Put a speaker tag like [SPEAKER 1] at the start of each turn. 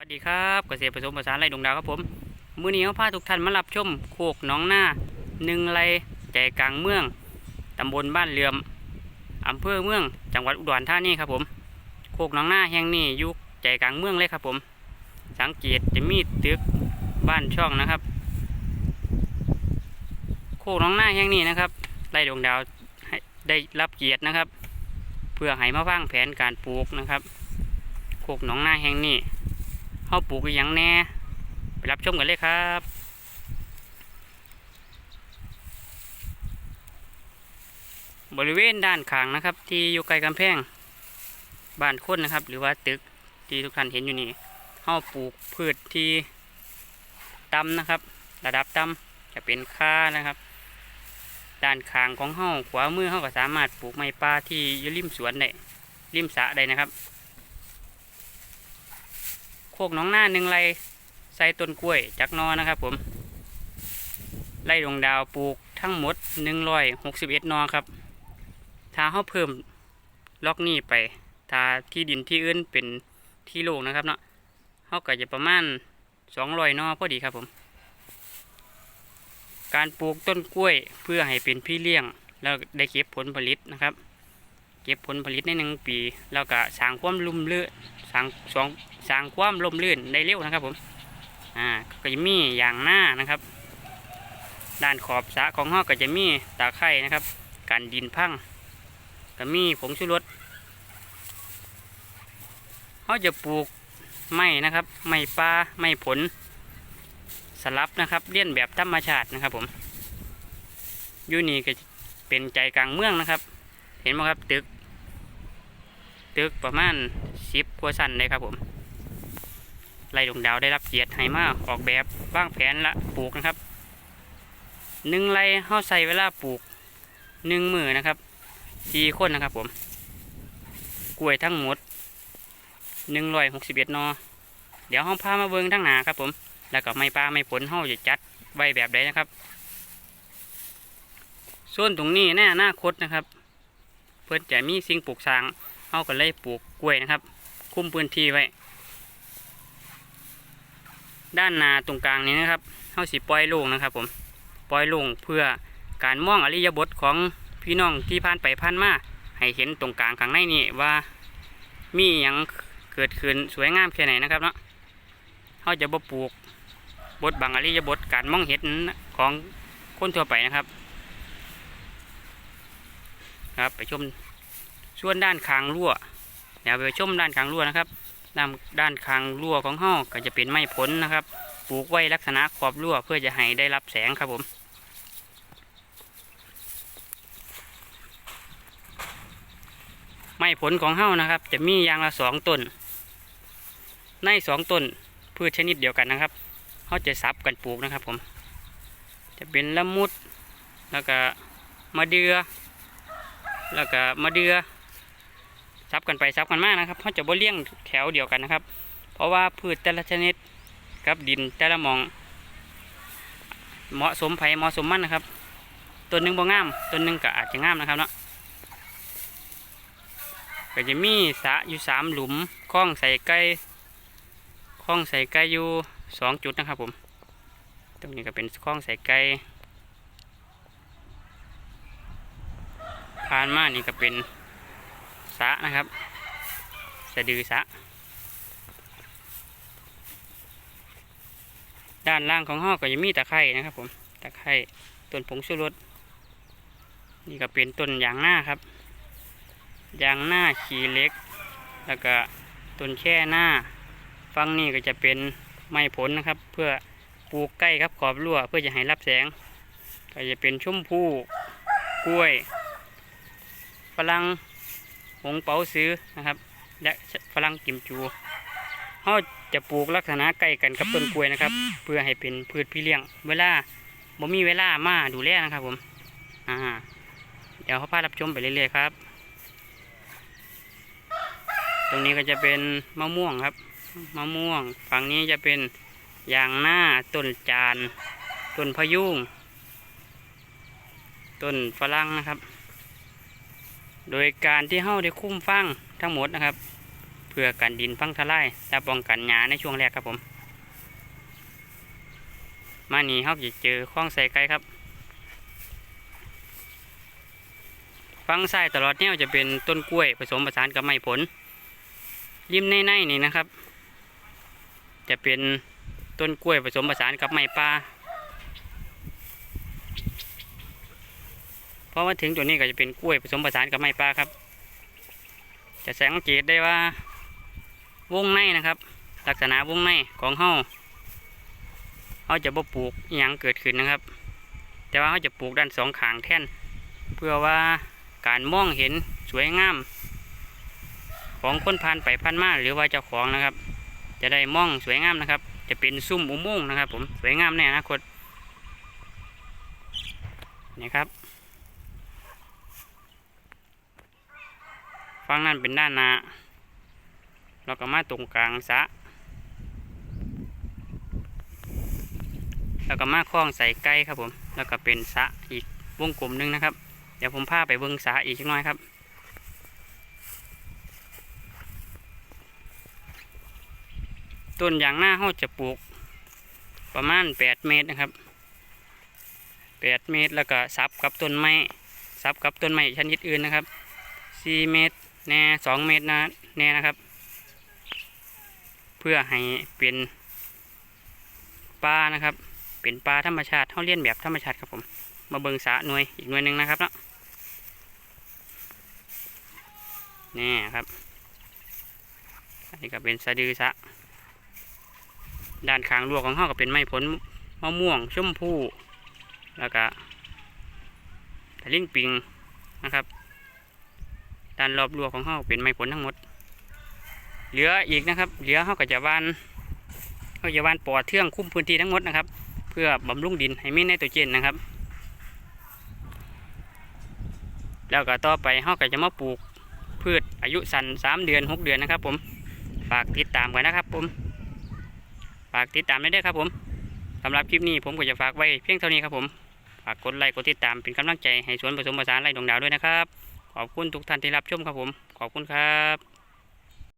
[SPEAKER 1] สวัสดีครับเกษตรผสมผสานไรดวงดาวครับผม มือนี้เขาพาทุกท่านมารับชมโคกหน้องหน้าหนึ่งไรใจกลางเมือง ตำบลบ้านเหลื่อมอำเภอเมือง จังหวัดอุดรธานีครับผมโคกหน้องหน้าแห่งนี้อยู่ใจกลางเมืองเลยครับผม สังเกตจะมีตึกบ้านช่องนะครับ โคกหน้องหน้าแห่งนี้นะครับไรดวงดาวได้รับเกียรตินะครับ เพื่อให้มาวางแผนการปลูกนะครับ โคกหน้องหน้าแห่งนี้ เขาปลูกอย่างแน่ไปรับชมกันเลยครับบริเวณด้านข้างนะครับ ที่อยู่ใกล้กำแพงบ้านคนนะครับ หรือว่าตึกที่ทุกท่านเห็นอยู่นี่เขาปลูกพืชที่ต่ำนะครับ ระดับต่ำจะเป็นค่านะครับ ด้านข้างของเฮาขวามือเฮาก็สามารถปลูกไม้ป่าที่อยู่ริมสวนได้ริมสระได้นะครับ คกน้องหน้าหนึ่งไรใส่ต้นกล้วยจักนอนะครับผมไร่ดวงดาวปลูกทั้งหมดหนึ่งร้อยหกสิบเอ็ดนอครับถ้าเขาเพิ่มล็อกนี่ไปถ้าที่ดินที่อื่นเป็นที่โล่งนะครับเนาะเขาก็จะประมาณสองร้อยนอพอดีครับผม การปลูกต้นกล้วยเพื่อให้เป็นพี่เลี้ยง แล้วได้เก็บผลผลิตนะครับ ก็บผลผลิตในหนึ่งปี แล้วก็สร้างความลุ่มเลื่อนสร้างสองสร้างความล่มลื่นได้เร็วนะครับผมอ่าก็จะมีอย่างหน้านะครับ ด้านขอบสะของห้อก็จะมีตาไคร่นะครับกันดินพังก็มีผงชูรสเขาจะปลูกไม้นะครับ ไม้ปลาไม้ผล สลับนะครับเลี้ยนแบบธรรมชาตินะครับผมยูนี่ก็เป็นใจกลางเมืองนะครับ เห็นไหมครับตึก ตึกประมาณสิบกว่าสั้นเลยครับผมไล่ดวงดาวได้รับเกียรติให้มาออกแบบวางแผนละปลูกนะครับหนึ่งไรเข้าใส่เวลาปลูกหนึ่งมือนะครับสี่คนนะครับผม กล้วยทั้งหมดหนึ่งร้อยหกสิบเอ็ดนอ เดี๋ยวห้องพามาเบิ้งทั้งหนาครับผม แล้วก็ไม่ปลาไม่ผลห้าจะจัดไว้แบบใดนะครับ ส่วนตรงนี้แน่หน้าคตนะครับ เพื่อนจะมีสิ่งปลูกสร้าง เอาก็เลยปลูกกล้วยนะครับ คุ้มพื้นที่ไว้ ด้านนาตรงกลางนี้นะครับเอาสิปล่อยโลงนะครับ ผมปล่อยโลงเพื่อการมองอริยบทของพี่น้องที่ผ่านไปผ่านมาให้เห็นตรงกลางข้างในนี่ว่ามีอย่างเกิดขึ้นสวยงามแค่ไหนนะครับเนาะเขาจะบ่ปลูกบทบังอริยบทการมองเห็นของคนทั่วไปนะครับ ครับไปชม ส่วนด้านคางรั่วเดี๋ยวไปชมด้านคางรั่วนะครับ ด้านด้านคางรั่วของห้อก็จะเป็นไม้ผลนะครับ ปลูกไว้ลักษณะขอบรั่วเพื่อจะให้ได้รับแสงครับผมไม้ผลของเฮ้านะครับ จะมียางละสองต้น ในสองต้นพืชชนิดเดียวกันนะครับเขาจะซับกันปลูกนะครับผม จะเป็นละมุด แล้วก็มะเดือแล้วก็มะเดือ ซับกันไปซับกันมานะครับเขาจะบ่เลี้ยงแถวเดียวกันนะครับ เพราะว่าพืชแต่ละชนิดกับดินแต่ละมอง เหมาะสมไผเหมาะสมมันนะครับต้นหนึ่งบ่งามต้นหนึ่งก็อาจจะงามนะครับเนาะก็จะมีสะอยู่สามหลุมคล้องใส่ไก่คล้องใส่ไก่อยู่สองจุดนะครับผมตรงนี้ก็เป็นคล้องใส่ไก่ผ่านมานี่ก็เป็น สะนะครับ สะดือสะ ด้านล่างของห้อก็จะมีตะไคร่นะครับ ผม ตะไคร่ต้นผงชูรส นี่ก็เป็นต้นยางหน้าครับ ยางหน้าขีเล็ก แล้วก็ต้นแช่หน้า ฟังนี่ก็จะเป็นไม้ผลนะครับ เพื่อปลูกใกล้ครับขอบรั้วเพื่อจะให้รับแสง ก็จะเป็นชุ่มพู่กล้วยฝรั่ง หงเป๋าซื้อนะครับและฝรั่งกิมจูเขาจะปลูกลักษณะใกล้กันกับต้นกล้วยนะครับ เพื่อให้เป็นพืชพี่เลี้ยง เวลาบ่มีเวลามาดูแลนะครับผมอ่าเดี๋ยวเขาพารับชมไปเรื่อยๆครับ ตรงนี้ก็จะเป็นมะม่วงครับมะม่วง ฝั่งนี้จะเป็นยางหน้าต้นจานต้นพะยุงต้นฝรั่งนะครับ โดยการที่เฮ้าได้คุ้มฟังทั้งหมดนะครับ เพื่อกันดินพังทลายและป้องกันหญ้าในช่วงแรกครับผม มานี่เขาจะเจอคลองใส่ไก่ครับ ฟังซ้ายตลอดแนวจะเป็นต้นกล้วยผสมผสานกับไม้ผล ริมในในๆนี่นะครับ จะเป็นต้นกล้วยผสมผสานกับไม้ป่าเพ ราะว่าถึงตัวนี้ก็จะเป็นกล้วยผสมผสานกับไม้ป่าครับ จะสังเกตได้ว่าวงในนะครับ ลักษณะวงในของเฮาเขาจะบ่ปลูกอหยังเกิดขึ้นนะครับ แต่ว่าเขาจะปลูกด้านสองขางแท่น เพื่อว่าการมองเห็นสวยงาม ของคนผ่านไปผ่านมาหรือว่าเจ้าของนะครับ จะได้มองสวยงามนะครับ จะเป็นซุ้มอุโมงค์นะครับ ผมสวยงามแน่นาคตนี่ครับ ฝั่งนั้นเป็นด้านหน้าเราก็มาตรงกลางสะแล้วก็มาคล้องใส่ไก่ครับผม แล้วก็เป็นสะอีกวงกลมนึงนะครับ เดี๋ยวผมพาไปเบิ้งสะอีกสักหน่อยครับ ต้นยางหน้าเขาจะปลูก ประมาณ 8 เมตรนะครับ 8 เมตรแล้วก็ซับกับต้นไม้ซับกับต้นไม้ชนิดอื่นนะครับ 4 เมตร แน่2เมตรนะแน่นะครับ เพื่อให้เป็นป่านะครับ เป็นป่าธรรมชาติเขาเลี้ยนแบบธรรมชาติครับผม มาเบิงสะหน่วยอีกหน่วยหนึ่งนะครับเนาะนี่ครับอันนี้ก็เป็นสะดือสะด้านข้างลวกของเขาก็เป็นไม้ผลมะม่วงชมพู่แล้วก็ตะลิ่งปิงนะครับ ด้านรอบลวของเขาเป็นไม้ผลทั้งหมด เหลืออีกนะครับ เหลือเขาก็จะวานเขาจะวานปอดเทื่องคุ้มพื้นที่ทั้งหมดนะครับ เพื่อบำรุงดินให้มีไนโตรเจนนะครับ แล้วก็ต่อไปเขาก็จะมาปลูกพืชอายุสั้นสามเดือนหกเดือนนะครับ ผมฝากติดตามกันนะครับ ผมฝากติดตามได้ด้วยครับ ผมสำหรับคลิปนี้ผมก็จะฝากไว้เพียงเท่านี้ครับผมฝากกดไลค์กดติดตามเป็นกำลังใจให้สวนผสมผสานไร่ดวงดาวด้วยนะครับ ขอบคุณทุกท่านที่รับชมครับผม ขอบคุณครับ